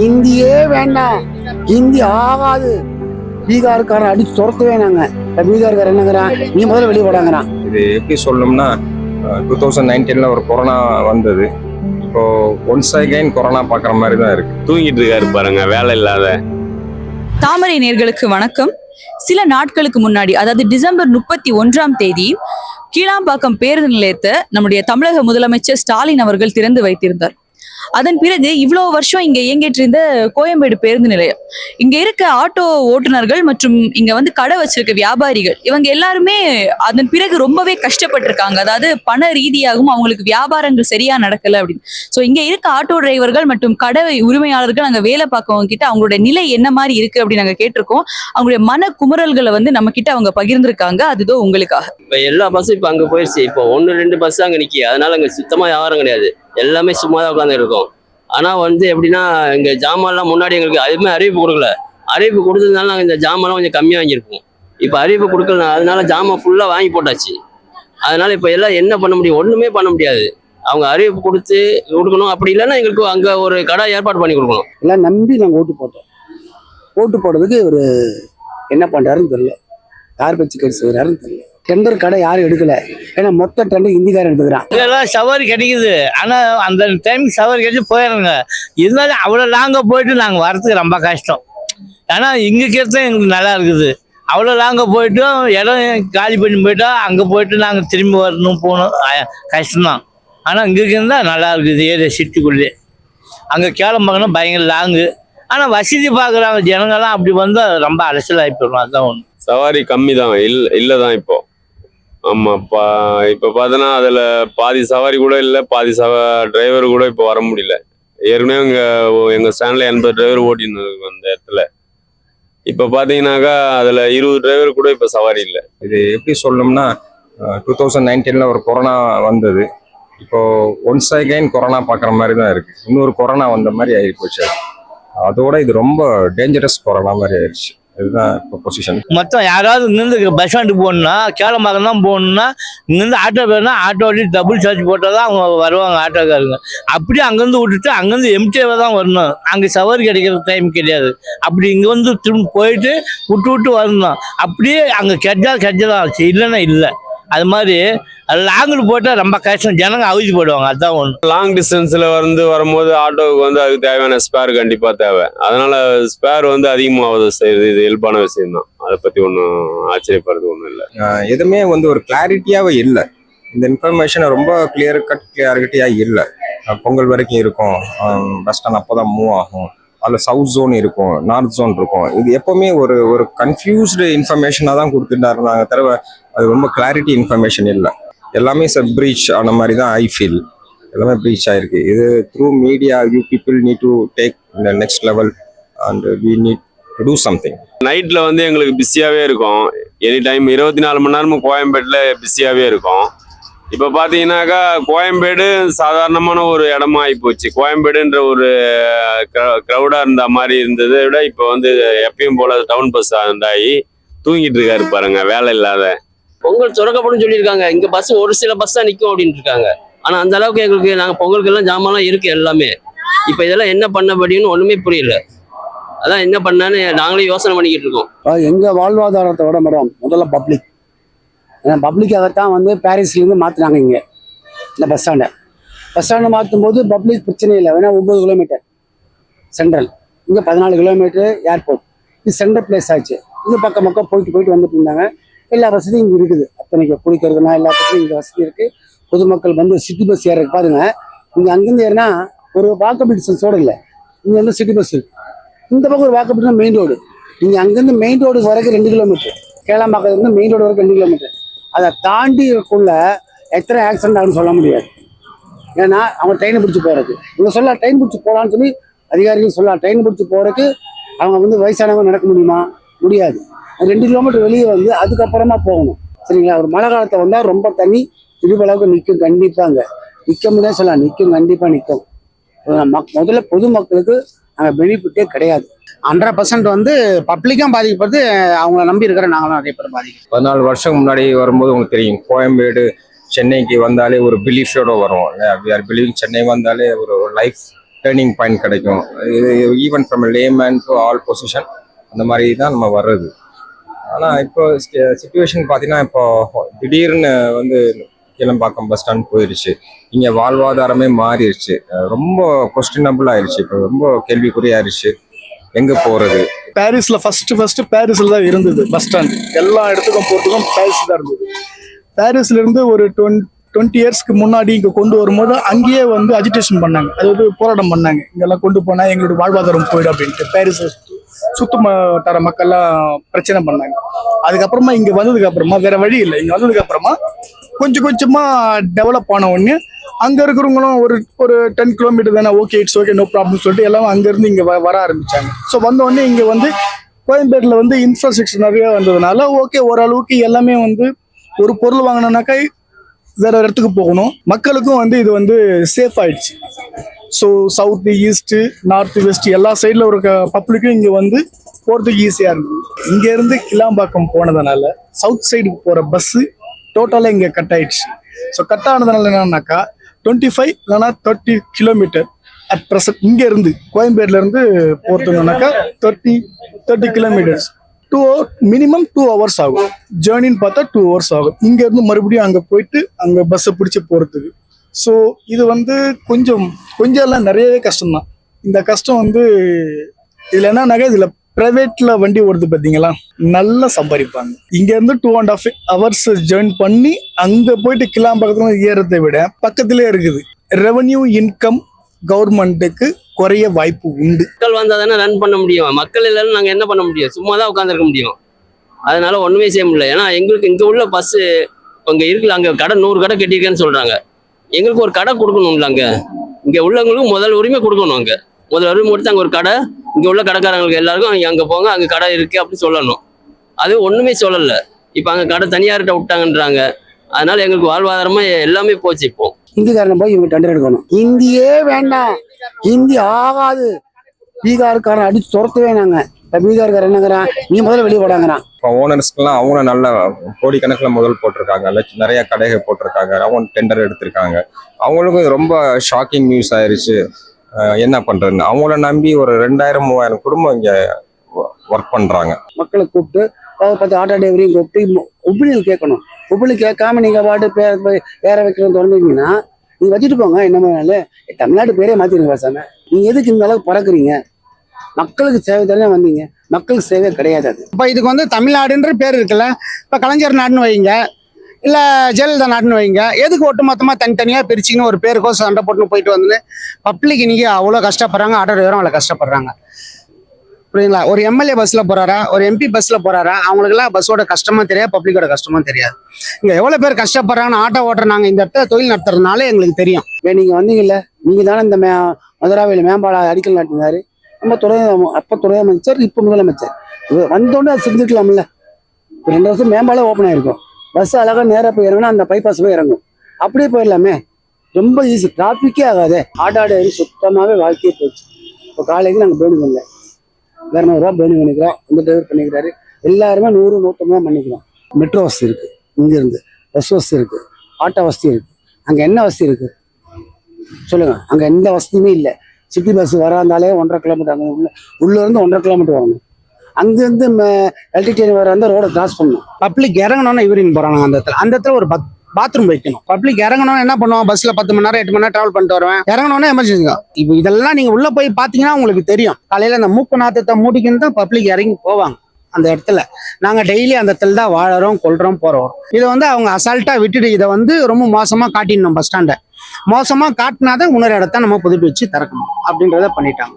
ஹிந்தியே வேண்டாம் ஹிந்தி ஆகாது. பீகார்காரன் அடிச்சு துரத்தவே நாங்க. பீகார்காரன் என்னங்கிறான் நீ முதல்ல வெளியே போடாங்கிறான். இது எப்படி சொல்லணும்னா டூ தௌசண்ட் நைன்டீனில் ஒரு கொரோனா வந்தது. இப்போ ஒன்ஸ் அகைன் கொரோனா பார்க்குற மாதிரி தான் இருக்கு. தூங்கிட்டு இருக்காரு பாருங்க வேலை இல்லாத. தாமரை நேர்களுக்கு வணக்கம். சில நாட்களுக்கு முன்னாடி அதாவது டிசம்பர் முப்பத்தி ஒன்றாம் தேதி கீழாம்பாக்கம் பேருந்து நிலையத்தை நம்முடைய தமிழக முதலமைச்சர் ஸ்டாலின் அவர்கள் திறந்து வைத்திருந்தார். அதன் பிறகு இவ்வளவு வருஷம் இங்க இயங்கிட்டு இருந்த கோயம்பேடு பேருந்து நிலையம். இங்க இருக்க ஆட்டோ ஓட்டுநர்கள் மற்றும் இங்க வந்து கடை வச்சிருக்க வியாபாரிகள் இவங்க எல்லாருமே அதன் பிறகு ரொம்பவே கஷ்டப்பட்டிருக்காங்க. அதாவது பண ரீதியாகவும் அவங்களுக்கு வியாபாரங்கள் சரியா நடக்கல அப்படின்னு. ஸோ இங்க இருக்க ஆட்டோ டிரைவர்கள் மற்றும் கடை உரிமையாளர்கள் அங்க வேலை பார்க்கவங்க கிட்ட அவங்களுடைய நிலை என்ன மாதிரி இருக்கு அப்படின்னு நாங்க கேட்டிருக்கோம். அவங்களுடைய மன குமுறல்களை வந்து நம்ம கிட்ட அவங்க பகிர்ந்திருக்காங்க. அதுதோ உங்களுக்காக. இப்போ எல்லா பஸ்ஸும் இப்போ அங்கே போயிடுச்சு இப்போ ஒன்று ரெண்டு பஸ் அங்கே நிற்கி அதனால அங்கே சுத்தமாக யாரும் கிடையாது. எல்லாமே சும்மா தான் உட்காந்து இருக்கோம் ஆனால் வந்து எப்படின்னா இங்கே ஜாமான்லாம் முன்னாடி எங்களுக்கு அதுவுமே அறிவிப்பு கொடுக்கல. அறிவிப்பு கொடுத்ததுனால நாங்கள் இந்த ஜாமான்லாம் கொஞ்சம் கம்மியாக வாங்கியிருப்போம் இப்போ அறிவிப்பு கொடுக்கல அதனால ஜாமான் ஃபுல்லாக வாங்கி போட்டாச்சு. அதனால இப்போ எல்லாம் என்ன பண்ண முடியும்? ஒன்றுமே பண்ண முடியாது. அவங்க அறிவிப்பு கொடுத்து கொடுக்கணும். அப்படி இல்லைன்னா எங்களுக்கு அங்கே ஒரு கடை ஏற்பாடு பண்ணி கொடுக்கணும். எல்லாம் நம்பி நாங்கள் ஓட்டு போட்டோம். ஓட்டு போடுறதுக்கு ஒரு என்ன பண்ணுறாருன்னு தெரியல. யார் பச்சு கேட்டு செய்யறாருன்னு தெரியல. டெண்டர் கடை யாரும் எடுக்கல. ஏன்னா மொத்த டெண்டர் ஹிந்திக்காரன் எடுத்துக்கிறான். இதெல்லாம் சவாரி கிடைக்குது. ஆனால் அந்த டைம் சவாரி கிடைச்சி போயிடுங்க இருந்தாலும் அவ்வளோ லாங்காக போயிட்டு நாங்கள் வரதுக்கு ரொம்ப கஷ்டம். ஏன்னா இங்கே இருக்கிறது எங்களுக்கு நல்லா இருக்குது. அவ்வளோ லாங்காக போயிட்டும் இடம் காலி பண்ணி போயிட்டா அங்கே போயிட்டு நாங்கள் திரும்பி வரணும் போகணும் கஷ்டம்தான். ஆனால் இங்கே இருந்தால் நல்லா இருக்குது ஏரியா சிட்டிக்குள்ளே. அங்கே கேளம்பாங்கன்னா பயங்கர லாங்கு ஆனால் வசதி பார்க்குறாங்க ஜனங்கள்லாம் அப்படி வந்தால் ரொம்ப அலசல் ஆகிப்போம் அதுதான் ஒன்று சவாரி கம்மி தான் இல்ல இல்லதான் இப்போ. ஆமா பா இப்போ பார்த்தோன்னா அதில் பாதி சவாரி கூட இல்லை பாதி சவ டிரைவர் கூட இப்போ வர முடியல. ஏற்கனவே எங்கள் எங்கள் ஸ்டாண்டில் எண்பது டிரைவர் ஓட்டின்னு இருக்கு அந்த இடத்துல. இப்போ பார்த்தீங்கன்னாக்கா அதில் இருபது டிரைவர் கூட இப்போ சவாரி இல்லை. இது எப்படி சொல்லணும்னா டூ தௌசண்ட் நைன்டீனில் ஒரு கொரோனா வந்தது. இப்போ ஒன்ஸ் அகைன் கொரோனா பார்க்குற மாதிரி தான் இருக்குது இன்னொரு கொரோனா வந்த மாதிரி ஆகி போச்சு. அதோட இது ரொம்ப டேஞ்சரஸ் கொரோனா மாதிரி ஆயிடுச்சு இதுதான் இப்போ பொசிஷன் மொத்தம் யாராவது இங்கேருந்து பஸ் ஸ்டாண்டுக்கு போகணுன்னா கேளமாக தான் போகணுன்னா இங்கேருந்து ஆட்டோ பேர்னா ஆட்டோலேயே டபுள் சார்ஜ் போட்டால் தான் அவங்க வருவாங்க ஆட்டோக்காரங்க அப்படியே அங்கேருந்து விட்டுட்டு அங்கேருந்து எம்டிஏவை தான் வரணும். அங்கே சவாரி கிடைக்கிற டைம் கிடையாது. அப்படி இங்கே வந்து திரும்ப போயிட்டு விட்டு விட்டு வரணும். அப்படியே அங்கே கெட்டா கெட்டதான் ஆச்சு. இல்லைன்னா இல்லை. அது மாதிரி லாங்கில் போட்டால் ரொம்ப கஷ்டம். ஜனங்க அவிச்சு போடுவாங்க அதுதான் ஒன்று லாங் டிஸ்டன்ஸ்ல வந்து வரும்போது ஆட்டோவுக்கு வந்து அதுக்கு தேவையான ஸ்பேர் கண்டிப்பா தேவை. அதனால ஸ்பேர் வந்து அதிகமாவது செய்யுது இது இயல்பான விஷயம் தான் அதை பத்தி ஒன்றும் ஆச்சரியப்படுறது ஒன்றும் இல்லை. எதுவுமே வந்து ஒரு கிளாரிட்டியாவே இல்லை. இந்த இன்ஃபர்மேஷன் ரொம்ப கிளியர் கட் கிளாரிட்டியாக இல்லை. பொங்கல் வரைக்கும் இருக்கும். பஸ் ஸ்டாண்ட் அப்போ தான் மூவ் ஆகும். அதில் சவுத் ஜோன் இருக்கும் நார்த் ஜோன் இருக்கும். இது எப்போவுமே ஒரு ஒரு கன்ஃபியூஸ்டு இன்ஃபர்மேஷனாக தான் கொடுத்துட்டா இருந்தாங்க. தவிர அது ரொம்ப கிளாரிட்டி இன்ஃபர்மேஷன் இல்லை. எல்லாமே ச ப்ரீச் ஆன மாதிரி தான் ஐ ஃபீல் எல்லாமே ப்ரீச் ஆயிருக்கு. இது through media you people need to take இந்த next level and we need to do something நைட்டில் வந்து எங்களுக்கு பிஸியாகவே இருக்கும். எனி டைம் இருபத்தி நாலு மணி நேரமும் கோயம்பேட்டில் பிஸியாகவே இருக்கும். இப்போ பார்த்தீங்கன்னாக்கா கோயம்பேடு சாதாரணமான ஒரு இடமா ஆகிப்போச்சு கோயம்பேடுன்ற ஒரு க்ரௌடாக இருந்த மாதிரி இருந்ததை விட இப்போ வந்து எப்பயும் போல டவுன் பஸ் ஆகி தூங்கிட்டு இருக்காரு பாருங்க வேலை இல்லாத. பொங்கல் திறக்கப்படும் சொல்லியிருக்காங்க. இங்க பஸ் ஒரு சில பஸ் தான் நிற்கும் அப்படின்னு இருக்காங்க ஆனா அந்த அளவுக்கு எங்களுக்கு நாங்க பொங்கலுக்கு எல்லாம் ஜாமான்லாம் இருக்கு எல்லாமே. இப்ப இதெல்லாம் என்ன பண்ணபடின்னு ஒண்ணுமே புரியல. அதான் என்ன பண்ணான்னு நாங்களே யோசனை பண்ணிக்கிட்டு இருக்கோம். எங்க வாழ்வாதாரத்தை விட மேடம் முதல்ல பப்ளிக் ஏன்னா பப்ளிக்காகத்தான் வந்து பாரிஸ்லேருந்து மாற்றினாங்க இங்கே. இந்த பஸ் ஸ்டாண்டை. பஸ் ஸ்டாண்டை மாற்றும் போது பப்ளிக் பிரச்சனை இல்லை. வேணா ஒம்பது கிலோமீட்டர் சென்ட்ரல் இங்கே பதினாலு கிலோமீட்டர் ஏர்போர்ட் இது சென்ட்ரல் பிளேஸ் ஆச்சு. இது பக்கம் பக்கம் போயிட்டு போயிட்டு வந்துட்டு இருந்தாங்க. எல்லா வசதியும் இங்கே இருக்குது. அத்தனைக்கு குளிக்கிறதுனா எல்லா வசதியும் இங்கே வசதி இருக்குது பொதுமக்கள் வந்து சிட்டி பஸ் ஏறக்கு பாருங்கள் இங்கே அங்கேருந்து ஏறினா ஒரு வாக்கபிள் டிஸ்டன்ஸோடு இல்லை. இங்கே வந்து சிட்டி பஸ் இருக்குது இந்த பக்கம் ஒரு வாக்கபிள் மெயின் ரோடு நீங்கள் அங்கேருந்து மெயின் ரோடு வரைக்கும் ரெண்டு கிலோமீட்டர் கேளாம்பாக்கத்துலேருந்து மெயின் ரோடு வரைக்கும் ரெண்டு கிலோமீட்டர் அதை தாண்டி இருக்குள்ள எத்தனை ஆக்சிடென்ட் ஆகுன்னு சொல்ல முடியாது. ஏன்னா அவங்க ட்ரெயினை பிடிச்சி போகிறதுக்கு இவங்க சொல்ல ட்ரெயின் பிடிச்சி போகலான்னு சொல்லி அதிகாரிகள் சொல்லலாம் ட்ரெயின் பிடிச்சி போகிறதுக்கு அவங்க வந்து வயசானவங்க நடக்க முடியுமா? முடியாது. ரெண்டு கிலோமீட்டர் வெளியே வந்து அதுக்கப்புறமா போகணும். சரிங்களா? ஒரு மழை காலத்தை வந்தால் ரொம்ப தண்ணி இடுபளவுக்கு நிற்கும் கண்டிப்பாங்க. நிற்க முடியாது சொல்லலாம். நிற்கும் கண்டிப்பாக நிற்கும் முதல்ல பொதுமக்களுக்கு நாங்கள் பெனிஃபிட்டே கிடையாது. ஹண்ட்ரட் பர்சன்ட் வந்து பப்ளிக்கும் பாதிக்கப்படுது. அவங்கள நம்பி இருக்கிற நாங்களும் நிறைய பேர் பாதிக்கும் பதினாலு வருஷம் முன்னாடி வரும்போது உங்களுக்கு தெரியும். கோயம்பேடு சென்னைக்கு வந்தாலே ஒரு பிலீஃபோட வரும். வி ஆர் பிலீவிங் சென்னை வந்தாலே ஒரு லைஃப் டேர்னிங் பாயிண்ட் கிடைக்கும். இது even from layman to all position அந்த மாதிரி தான் நம்ம வர்றது. ஆனால் இப்போ சுச்சுவேஷன் பார்த்தீங்கன்னா இப்போ திடீர்னு வந்து கீழம்பாக்கம் பஸ் ஸ்டாண்ட் போயிருச்சு. இங்கே வாழ்வாதாரமே மாறிடுச்சு ரொம்ப கொஸ்டினபிள் ஆயிடுச்சு இப்போ ரொம்ப கேள்விக்குறியாயிருச்சு. எங்கே போகிறது பாரிஸ்ல ஃபர்ஸ்ட் ஃபர்ஸ்ட் பாரிஸ்ல தான் இருந்தது பஸ் ஸ்டாண்ட் எல்லா இடத்துக்கும் போறதுக்கும் பாரிஸ் தான் இருந்தது. பாரிஸ்ல இருந்து ஒரு டுவெண்ட் டுவெண்ட்டி இயர்ஸ்க்கு முன்னாடி இங்கே கொண்டு வரும்போது அங்கேயே வந்து அஜிடேஷன் பண்ணாங்க. அதாவது போராட்டம் பண்ணாங்க. இங்கெல்லாம் கொண்டு போனால் எங்களோட வாழ்வாதாரம் போயிடும் அப்படின்ட்டு. பாரிஸ் சுத்து வட்டார மக்கள்லாம் பிரச்சனை பண்ணாங்க. அதுக்கப்புறமா இங்க வந்ததுக்கு அப்புறமா வேற வழி இல்லை. இங்க வந்ததுக்கு அப்புறமா கொஞ்சம் கொஞ்சமா டெவலப் ஆன உடனே அங்க இருக்கிறவங்களும் ஒரு ஒரு டென் கிலோமீட்டர் தானே okay it's okay no problem சொல்லிட்டு எல்லாம் அங்க இருந்து இங்க வர ஆரம்பிச்சாங்க. ஸோ வந்த இங்கே இங்க வந்து கோயம்பேட்டில் வந்து இன்ஃப்ராஸ்ட்ரக்சர் நிறைய வந்ததுனால ஓகே ஓரளவுக்கு எல்லாமே வந்து ஒரு பொருள் வாங்கினோம்னாக்கா வேற ஒரு இடத்துக்கு போகணும். மக்களுக்கும் வந்து இது வந்து சேஃப் ஆயிடுச்சு. So south east north west எல்லா சைடில் இருக்க பப்ளிக்கும் இங்கே வந்து போகிறதுக்கு ஈஸியாக இருந்தது. இங்கேருந்து கிளாம்பாக்கம் போனதுனால சவுத் சைடுக்கு போகிற பஸ்ஸு டோட்டலாக இங்கே கட் ஆயிடுச்சு. ஸோ கட் ஆனதுனால என்னன்னாக்கா டுவெண்ட்டி ஃபைவ் இல்லைனா தேர்ட்டி கிலோமீட்டர் அட் ப்ரெசன்ட் இங்கேருந்து கோயம்பேடுலேருந்து போகிறதுனாக்கா thirty thirty kilometres two hour minimum two hours ஆகும். ஜேர்னின்னு பார்த்தா டூ ஹவர்ஸ் ஆகும். இங்கேருந்து மறுபடியும் அங்கே போயிட்டு அங்கே பஸ்ஸை பிடிச்சி போகிறதுக்கு ஸோ இது வந்து கொஞ்சம் கொஞ்சம் எல்லாம் நிறையவே கஷ்டம்தான். இந்த கஷ்டம் வந்து இதில் என்னன்னாக்கா இதில் ப்ரைவேட்டில் வண்டி ஓடுது பார்த்தீங்களா நல்லா சம்பாதிப்பாங்க. இங்கேருந்து two and half hours journey பண்ணி அங்கே போயிட்டு கிளாம்பக்கத்தில் ஏறதை விட பக்கத்திலே இருக்குது. ரெவன்யூ இன்கம் கவர்மெண்ட்டுக்கு குறைய வாய்ப்பு உண்டு. மக்கள் வந்தால் தானே ரன் பண்ண முடியும். மக்கள் இல்லைன்னு நாங்கள் என்ன பண்ண முடியும்? சும்மா தான் உட்காந்துருக்க முடியும். அதனால ஒன்றுமே செய்ய முடியல. ஏன்னா எங்களுக்கு இங்கே உள்ள பஸ்ஸு அங்கே இருக்குல்ல அங்கே கடை நூறு கடை கட்டியிருக்கேன்னு சொல்கிறாங்க எங்களுக்கு ஒரு கடை கொடுக்கணும்ல அங்கே. இங்கே உள்ளவங்களுக்கு முதல் உரிமை கொடுக்கணும் அங்கே. முதல் உரிமை கொடுத்து அங்கே ஒரு கடை இங்கே உள்ள கடைக்காரங்களுக்கு எல்லாருக்கும் அங்கே போங்க அங்கே கடை இருக்குது அப்படின்னு சொல்லணும். அது ஒன்றுமே சொல்லலை. இப்போ அங்கே கடை தனியார்கிட்ட விட்டாங்கன்றாங்க. அதனால எங்களுக்கு வாழ்வாதாரமாக எல்லாமே போச்சு இப்போ. ஹிந்திக்காரன் போய் இவங்க டெண்டர் எடுக்கணும். ஹிந்தியே வேண்டாம். ஹிந்தி ஆகாது. பீகாருக்காரன் அடிச்சு துரத்தவே நாங்க. இப்ப பீகாருக்காரன் என்னங்கிறான் நீ முதல்ல வெளியே போடாங்கிறான். இப்போ ஓனர்ஸ்க்கெல்லாம் அவங்க நல்ல கோடிக்கணக்கில் முதல் போட்டிருக்காங்க. நிறைய கடைகள் போட்டிருக்காங்க. அவங்க டெண்டர் எடுத்திருக்காங்க. அவங்களுக்கும் ரொம்ப ஷாக்கிங் நியூஸ் ஆயிருச்சு. அஹ் என்ன பண்றதுன்னு. அவங்கள நம்பி ஒரு ரெண்டாயிரம் மூவாயிரம் குடும்பம் இங்க ஒர்க் பண்றாங்க. மக்களை கூப்பிட்டு ஒரு பத்து ஆட்டோ டிரைவரையும் கூப்பிட்டு ஒப்பீனியன் கேட்கணும். ஒப்பீனியன் கேட்காம நீங்கள் பாட்டு பேர பேர வைக்கணும்னு திறந்துருந்தீங்கன்னா நீங்கள் வச்சுட்டு போங்க என்ன வேணாலும் தமிழ்நாடு பேரே மாற்றிடுங்க பேசாம நீங்கள் எதுக்கு இந்த அளவுக்கு பறக்குறீங்க? மக்களுக்கு சேவை தானே வந்தீங்க. மக்களுக்கு சேவை கிடையாது அது. இப்போ இதுக்கு வந்து தமிழ்நாடுன்ற பேர் இருக்குல்ல? இப்போ கலைஞர் நாடுன்னு வைங்க இல்லை ஜெயலலிதா நாடுன்னு வைங்க எதுக்கு ஒட்டுமொத்தமாக தனித்தனியாக பிரிச்சிங்கன்னு ஒரு பேருக்கோசம் சண்டை போட்டுன்னு போயிட்டு வந்து பப்ளிக் இன்னைக்கு அவ்வளோ கஷ்டப்படுறாங்க ஆர்டர் டிரைவரும் அவ்வளோ கஷ்டப்படுறாங்க. புரியுங்களா ஒரு எம்எல்ஏ பஸ்ஸில் போறாரா? ஒரு எம்பி பஸ்ஸில் போறாரா? அவங்களுக்குலாம் பஸ்ஸோட கஷ்டமா தெரியாது பப்ளிக்கோட கஷ்டமா தெரியாது. இங்கே எவ்வளோ பேர் கஷ்டப்படுறாங்கன்னு ஆட்டோ ஓட்டுற நாங்கள் இந்த இடத்துல தொழில் நடத்துறதுனால எங்களுக்கு தெரியும். நீங்க வந்தீங்கல்ல? நீங்க தானே இந்த மே மதுராவையில் மேம்பால அடிக்கல் நாட்டினாரு. நம்ம துறை அப்போ துறை அமைச்சர் இப்ப முதலமைச்சர். வந்தோடனே அது செஞ்சுக்கலாம்ல ரெண்டு வருஷம் மேம்பாலம் ஓப்பன் ஆயிருக்கும். பஸ் அழகாக நேராக போய் இறங்கினா அந்த பைபாஸ் போய் இறங்கும். அப்படியே போயிடலாமே. ரொம்ப ஈஸி டிராஃபிக்கே ஆகாதே. ஆட்டாடு சுத்தமாகவே வாழ்க்கையே போச்சு. இப்போ காலைக்கு நாங்கள் பேணி இரநூறுவா பேணி பண்ணிக்கிறோம். இந்த டிரைவர் பண்ணிக்கிறாரு. எல்லாருமே நூறு நூற்றம்பது பண்ணிக்கிறோம். மெட்ரோ வசதி இருக்குது இங்கேருந்து பஸ் வசதி இருக்குது ஆட்டோ வசதி இருக்குது அங்கே என்ன வசதி இருக்குது சொல்லுங்கள் அங்கே எந்த வசதியுமே இல்லை. சிட்டி பஸ் வராந்தாலே ஒன்றரை கிலோமீட்டர் அங்கே உள்ள உள்ளேருந்து ஒன்றரை கிலோமீட்டர் வரணும். அங்கேருந்து எல்டி ட்ரெயின் வர அந்த ரோடை கிராஸ் பண்ணணும். பப்ளிக் இறங்கணும்னா இவரின் போகிறாங்க அந்த இடத்துல அந்த இடத்துல ஒரு பத் பாத்ரூம் வைக்கணும். பப்ளிக் இறங்கணும் என்ன பண்ணுவோம் பஸ்ல பத்து மணி நேரம் எட்டு மணி நேரம் டிராவல் பண்ணிட்டு வருவேன். இறங்கணும்னா எமர்ஜென்சி இப்போ இதெல்லாம் நீங்க உள்ள போய் பாத்தீங்கன்னா உங்களுக்கு தெரியும். காலையில அந்த மூக்கு நாத்தத்தை மூடிக்கின்னு தான் பப்ளிக் இறங்கி போவாங்க அந்த இடத்துல. நாங்க டெய்லி அந்த இடத்துல தான் வாழறோம் கொள்றோம் போறோம். இதை வந்து அவங்க அசால்ட்டா விட்டுட்டு இதை வந்து ரொம்ப மோசமா காட்டிடணும் பஸ் ஸ்டாண்டை மோசமா காட்டினாதான் இன்னொரு இடத்த நம்ம புதுப்பிச்சு திறக்கணும் அப்படின்றத பண்ணிட்டாங்க.